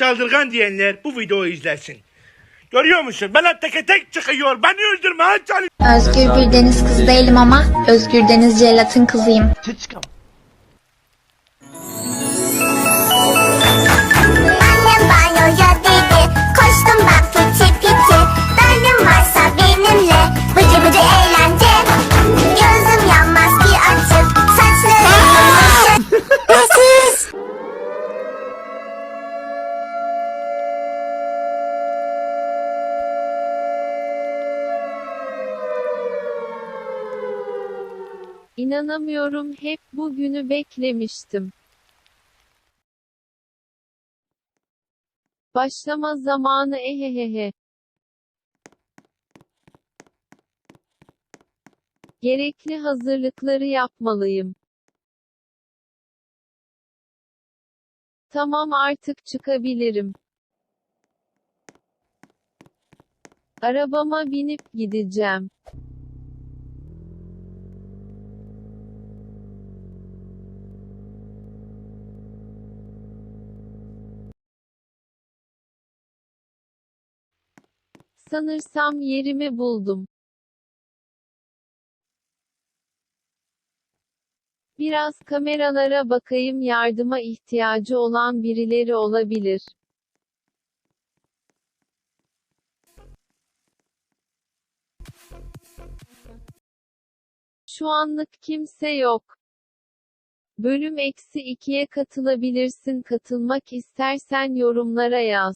saldırgan diyenler bu videoyu izlesin. Görüyor musun? Bana teke tek çıkıyor. Beni çalışıyor. Özgür bir deniz kızı değilim ama Özgür Deniz Celat'ın kızıyım. Annem İnanamıyorum hep bu günü beklemiştim. Başlama zamanı ehehehe. Gerekli hazırlıkları yapmalıyım. Tamam artık çıkabilirim. Arabama binip gideceğim. Sanırsam yerimi buldum. Biraz kameralara bakayım yardıma ihtiyacı olan birileri olabilir. Şu anlık kimse yok. Bölüm eksi 2'ye katılabilirsin. Katılmak istersen yorumlara yaz.